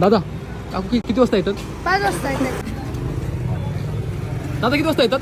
दादा काकू कि- किती वाजता येतात? पाच वाजता येतात. दादा किती वाजता येतात?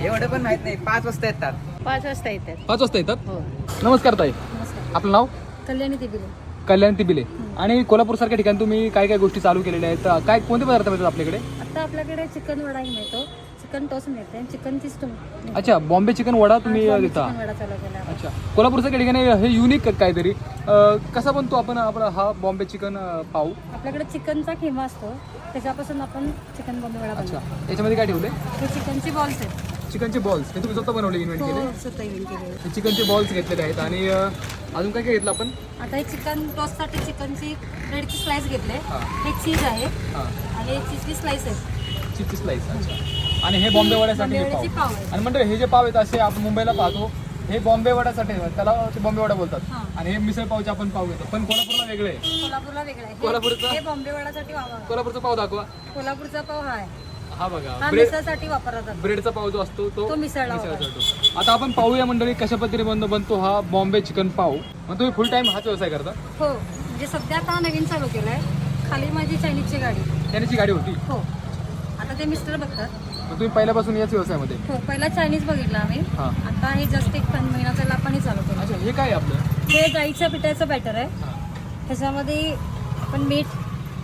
एवढं पण माहीत नाही. पाच वाजता येतात. पाच वाजता येतात. पाच वाजता येतात? हो. नमस्कार ताई. नमस्कार. आपलं नाव? कल्याणी दिबिले कल्याण तिबिले. आणि कोल्हापूर सारख्या ठिकाणी तुम्ही काय काय गोष्टी चालू केलेल्या आहेत? तर काय कोणते पदार्थ मिळतात आपल्याकडे? आता आपल्याकडे चिकन वडाही मिळतो. चिकन टोस्ट मिळते आणि चिकन चिस्टम अच्छा बॉम्बे चिकन वडा तुम्ही देता वडा चालू केला. अच्छा कोल्हापूर सारख्या ठिकाणी हे युनिक काहीतरी. अ, कसा बनतो आपण आपला हा बॉम्बे चिकन अ, पाव? आपल्याकडे चिकनचा खिमा असतो त्याच्यापासून आपण चिकन बंद वडा अच्छा बनवतो याच्यामध्ये काय ठेवले हे चिकनची बॉल्स आहेत. चिकनचे बॉल्स हे तुम्ही स्वतः बनवले इन्व्हेंट केले? हो स्वतः केलेले हे चिकनचे बॉल्स घेतलेले आहेत. आणि अ, अजून काय काय घेतलं आपण? आता हे चिकन टोस्टसाठी चिकनची ब्रेडची स्लाइस घेतले हा. हे चीज आहे. हां. आणि हे चीजची स्लाइस आहे. स्लाइस अच्छा आणि हे बॉम्बे वड्यासाठी हे बॉम्बे वड्याचे पाव आहेत. आणि म्हणजे हे जे पाव आहेत असे आपण मुंबईला पाहतो. हे बॉम्बे वड्यासाठी आहेत. त्याला ते बॉम्बे वडा बोलतात. आणि हे मिसळ पावचे आपण पाव घेतो. पण कोल्हापूरला वेगळे आहे. कोल्हापूरला वेगळा आहे. कोल्हापूरचा? हे- हे बॉम्बे वडासाठी वापरतात कोल्हापूरचा पाव दाखवा. कोल्हापूरचा पाव हा आहे. हा बघा. हा ब्रेड मिसळसाठी वापरला जातो. ब्रेडचा पाव जो असतो तो तो मिसळला आता आपण पाहूया मंडळी कशा पद्धतीने बनतो बनतो हा बॉम्बे चिकन पाव. मग तुम्ही फुल टाइम हाच व्यवसाय करता? हो. म्हणजे सध्या आता नवीन चालू केलाय. खाली माझी चायनीजची गाडी. त्याची गाडी होती? हो. ते मिस्टर बघतात. मग तुम्ही पहिल्यापासून याच व्यवसायामध्ये? हो पहिला चायनीज बघितला आम्ही. हा. आता हे जस्ट एक पण महिना झाला आपण हे चालू केलं. अच्छा हे काय आहे आपलं? हे गाईच्या पिठाचं बॅटर आहे. हा. त्याच्यामध्ये आपण मीठ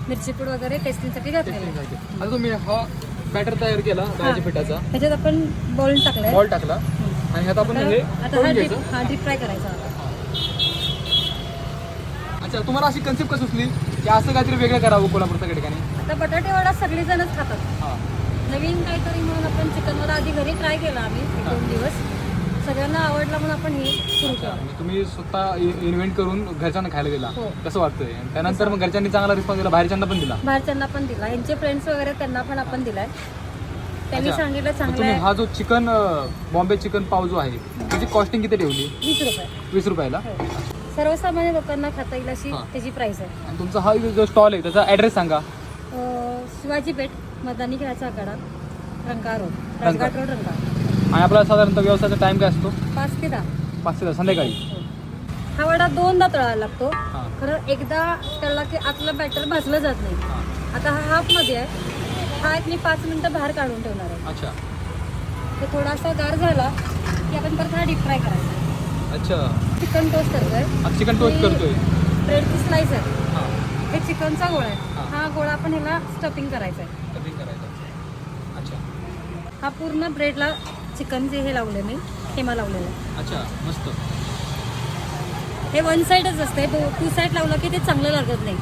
मिरची पूड वगैरे टेस्टिंगसाठी घातलेलं आहे. आता तुम्ही हा बॅटर तयार केला डाळीच्या पिठाचा. ह्याच्यात आपण बॉल टाकलाय. बॉल टाकला. आणि ह्यात आपण हे आता हा डीप घ्यायचं. हा डीप फ्राय करायचा आता. अच्छा तुम्हाला अशी कन्सेप्ट कसं सुचली? की असं काहीतरी वेगळं करावं कोल्हापूरच्या ठिकाणी? आता बटाटे वडा सगळेजणच खातात. नवीन काहीतरी म्हणून आपण चिकन वडा आधी घरी ट्राय केला आम्ही एक दोन दिवस. सगळ्यांना आवडला म्हणून आपण हे सुरू केलं. म्हणजे तुम्ही स्वतः इन्व्हेंट करून घरच्यांना खायला दिला हो. कसं वाटतंय? त्यानंतर मग घरच्यांनी चांगला रिस्पॉन्स दिला बाहेरच्यांना पण दिला. बाहेरच्यांना पण दिला. यांचे फ्रेंड्स वगैरे त्यांना पण आपण दिलाय. त्यांनी अच्छा. सांगितलं मग चांगलं तुम्ही आहे हा जो चिकन बॉम्बे चिकन पाव जो आहे त्याची कॉस्टिंग किती ठेवली? वीस रुपये. वीस रुपयाला? हो. सर्वसामान्य लोकांना खाता येईल अशी हा. त्याची प्राइस आहे. आणि तुमचा हा जो स्टॉल आहे त्याचा ॲड्रेस सांगा. शिवाजी पेठ मदानी खेळाचा आखाडा रंका रोड. रंगाट रोड रंगा आणि आपला साधारणतः व्यवसायाचा टाइम काय असतो? पाच ते दहा. पाच ते दहा संध्याकाळी. हो. वडा दोनदा तळायला लागतो. हां. खरं एकदा तळला की आतलं बॅटर भाजलं जात नाही. हां. आता हा हाफमध्ये आहे. हा एक मी पाच मिनटं बाहेर काढून ठेवणार आहे. अच्छा. ते थोडासा गार झाला की आपण परत हा डीप फ्राय करायचा. अच्छा. चिकन टोस्ट करतोय. चिकन टोस्ट करतोय. ब्रेडची स्लाइस आहे. हां. हे चिकनचा गोळा आहे. हा. गोळा आपण ह्याला स्टफिंग करायचा आहे. कटिंग करायचं अच्छा. हा पूर्ण ब्रेडला चिकन जे हे लावले मी हेमा लावलेलं आहे. अच्छा मस्त. हे वन साईडच असते. टू साईड लावलं की ते चांगलं लागत नाही.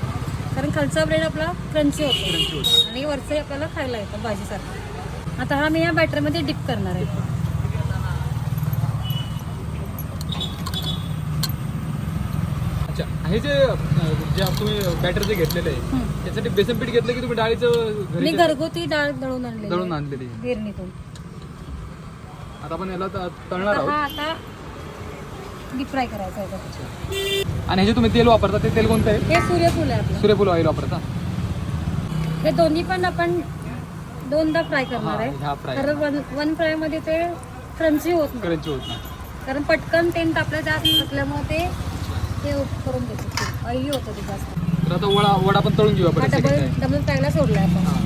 कारण खालचा ब्रेड आपला क्रंची होतो. क्रंची होतो. आणि वरचं आपल्याला खायला येतं भाजीसारखं. आता हा मी या बॅटरमध्ये डिप करणार आहे अच्छा हे जे तुम्ही बॅटर जे घेतलेलं आहे. त्यासाठी बेसन पीठ घेतलं की तुम्ही डाळीचं घरी मी घरगुती डाळ दळून आणली दळून आणलेली आहे. गिरणीतून. आता आपण याला त- तळणार हा आहोत. आता डीप फ्राय करायचा आहे. आणि हे जे तुम्ही तेल वापरता ते तेल कोणतं आहे? हे सूर्यफूल आहे आपलं. सूर्यफूल ऑइल वापरता? हे दोन्ही पण आपण दोनदा फ्राय करणार हा, आहे. कारण वन वन फ्रायमध्ये ते क्रंची होत नाही. करंची होत नाही. कारण पटकन तेल तापलं जात असल्यामुळे ते ते करून ऑइली होतं ते जास्त तर आता वडा वडा पण तळून घेऊ हा आपण डबल time. डबल आपण. हा.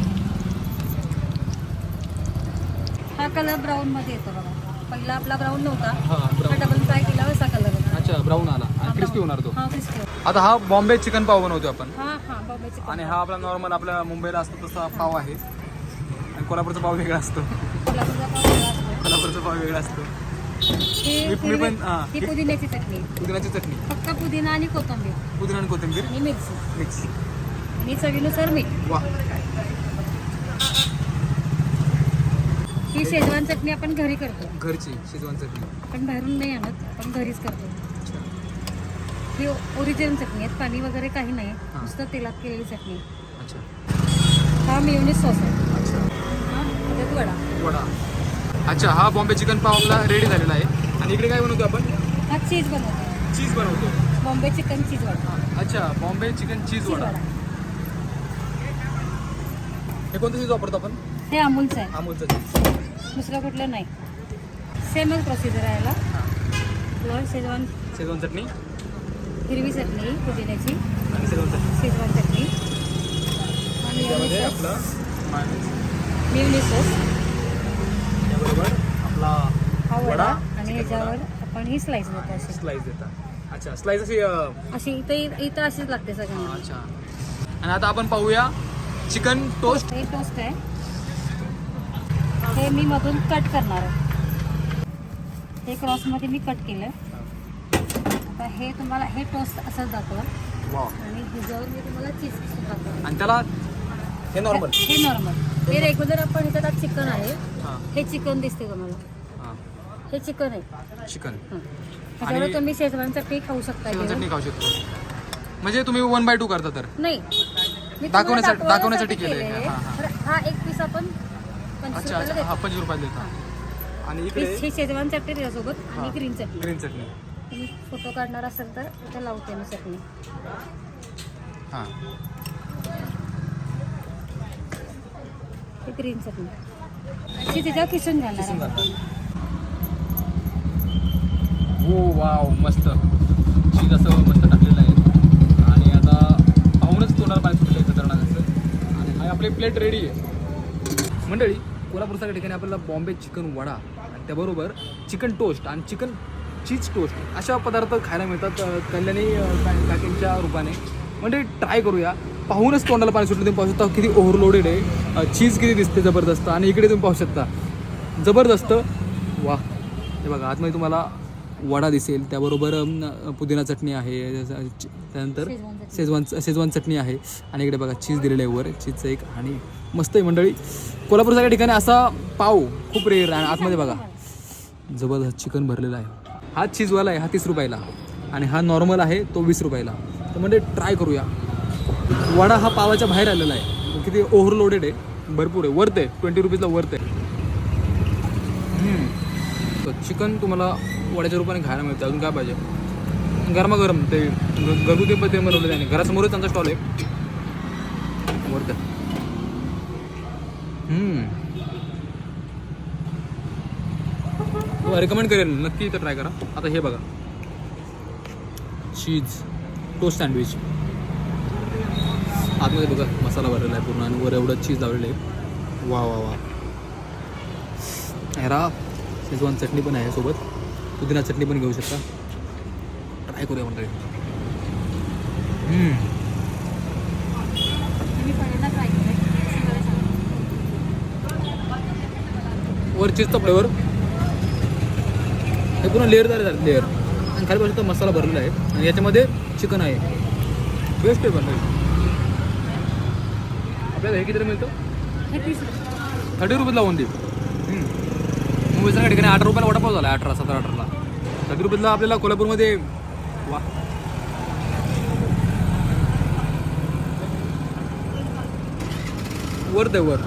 हा कलर ब्राऊन मध्ये येतो बघा. पहिला आपला ब्राऊन नव्हता. हा हा डबल फ्राय केला असा कलर अच्छा ब्राऊन आला. आणि क्रिस्पी होणार तो. हा क्रिस्पी आता हा बॉम्बे चिकन पाव बनवतो आपण. हा हा आणि हा आपला नॉर्मल आपल्या मुंबईला असतो तसा पाव आहे. आणि कोल्हापूरचा पाव वेगळा असतो. कोल्हापूरचा पाव वेगळा असतो. कोल्हापूरचा पाव वेगळा असतो. ही मी- मी पण- हा. ही पुदिन्याची चटणी. पुदिनाची चटणी. फक्त पुदिना आणि कोथिंबीर. पुदिना आणि कोथिंबीर. आणि मिरची. मिक्स आणि चवीनुसार मीठ. वा. ही शेजवान चटणी आपण घरी करतो. घरची शेजवान चटणी. आपण बाहेरून नाही आणत आपण घरीच करतो. ही ओरिजिनल चटणी आहे पाणी वगैरे काही नाही हा. नुसतं तेलात केलेली चटणी. अच्छा. हा मिओनिस सॉस आहे. अच्छा. हा वडा. वडा. अच्छा हा बॉम्बे चिकन पाव आपला रेडी झालेला आहे. आणि इकडे काय बनवतो आपण? हा चीज बनवतो. चीज बनवतो. Bombay chicken cheese vada. अच्छा Bombay chicken cheese cheese vada. Vada. हे कोणतं चीज वापरतो आपण? हे अमूलचं आहे. अमूलचं चीज दुसरं कुठलं नाही. सेमच प्रोसिजर आहे याला. आपलं शेजवान शेजवान चटणी. हिरवी चटणी पुदिन्याची. आणि शेजवान चटणी. शेजवान चटणी. त्यामध्ये आपलं. मिवनी सॉस त्याबरोबर आपला वडा आणि ह्याच्यावर आपण ही स्लाइस देतो अशी. स्लाइस देतात अच्छा स्लाइस अशी अं, अशी इथं इथं अशीच लागते सगळ्यांना. अच्छा. आणि आता आपण पाहूया चिकन टोस्ट हे टोस्ट आहे. हे मी मधून कट करणार आहे. हे क्रॉसमध्ये मी कट केलं आता हे तुम्हाला हे टोस्ट असंच दाखवा वाव आणि ह्याच्यावर मी तुम्हाला चीज आणि त्याला हे नॉर्मल हे नॉर्मल हे रेग्युलर आपण इथं चिकन आहे. हां. हे चिकन दिसते तुम्हाला. हां. हे चिकन आहे. चिकन. हं. ह्याच्यावर तुम्ही शेजवान चटणी खाऊ शकता. खाऊ शकतो. म्हणजे तुम्ही वन बाय टू करता तर? नाही. मी तुम्हाला दाखवण्यासाठी- दाखवण्यासाठी केलंय. केलंय. हां, हां. तर हा एक पीस आपण पंचवीस अच्छा रुपयाला हा देतो. पंचवीस रुपयाला देता. आणि इकडे? ही शेजवान चटणी त्याच्यासोबत आणि हां. ग्रीन चटणी. ग्रीन चटणी. तुम्ही फोटो काढणार असेल तर इथे लावते मी चटणी. हां ही ग्रीन चटणी अशी त्याच्यावर किसून घालणार आहे. हो वाव मस्त. चीज असं मस्त टाकलेलं आहे. आणि आता पाहूनच तोंडाला पाय सुटलं आहे खतरनाक असं आणि हा आपली प्लेट रेडी आहे. मंडळी कोल्हापूरसारख्या ठिकाणी आपल्याला बॉम्बे चिकन वडा आणि त्याबरोबर चिकन टोस्ट आणि चिकन चीज टोस्ट अशा पदार्थ खायला मिळतात कल्याणी अ, का- काकींच्या रूपाने. म्हणजे ट्राय करूया. पाहूनच तोंडाला पाणी सुटलं तुम्ही पाहू शकता किती ओव्हरलोडेड आहे. चीज किती दिसते जबरदस्त आणि इकडे तुम्ही पाहू शकता. जबरदस्त. वा हे बघा आतमध्ये तुम्हाला वडा दिसेल त्याबरोबर पुदिना चटणी आहे त्यानंतर शेजवान. शेजवान चटणी आहे. आणि इकडे बघा चीज दिलेलं आहे वर चीजचं एक आणि मस्त आहे मंडळी. कोल्हापूरसारख्या ठिकाणी असा पाव खूप रेअर आहे. आणि आतमध्ये बघा जबरदस्त चिकन भरलेला आहे. हा चीजवाला आहे हा तीस रुपयाला. आणि हा नॉर्मल आहे तो वीस रुपयाला. तर म्हणजे ट्राय करूया. वडा हा पावाच्या बाहेर आलेला आहे. किती ओव्हरलोडेड आहे. भरपूर आहे. वर्थ आहे. ट्वेंटी रुपीजला वर्थ आहे. चिकन तुम्हाला वड्याच्या रूपाने खायला मिळतं. अजून काय पाहिजे? गरमागरम ते घ- घरगुती पद्धतीने बनवलं त्याने घरासमोरच त्यांचा स्टॉल आहे. वर्थ आहे. रेकमेंड करेन नक्की इथं ट्राय करा. आता हे बघा. चीज टोस्ट सँडविच आतमध्ये बघा मसाला भरलेला आहे पूर्ण आणि वर एवढं चीज लावलेलं आहे. वा वा वा. ह्याला शेजवान चटणी पण आहे सोबत. पुदिना चटणी पण घेऊ शकता. ट्राय करूया मंडळी. हम्म. मी पहिल्यांदा ट्राय केलं वर चीजचा फ्लेवर हे पूर्ण लेअरदार आहे लेअर आणि खाली पाहिजे मसाला भरलेला आहे. आणि याच्यामध्ये चिकन आहे. बेस्ट आहे बनवायचं आपल्याला हे किती मिळतं? हे रुपये थर्टी रुपीजला ओनली मुंबईसारख्या ठिकाणी अठरा रुपयाला वडापाव झाला अठरा सतरा अठराला. थर्टी रुपीजला आपल्याला कोल्हापूरमध्ये वा. वर्थ आहे वर.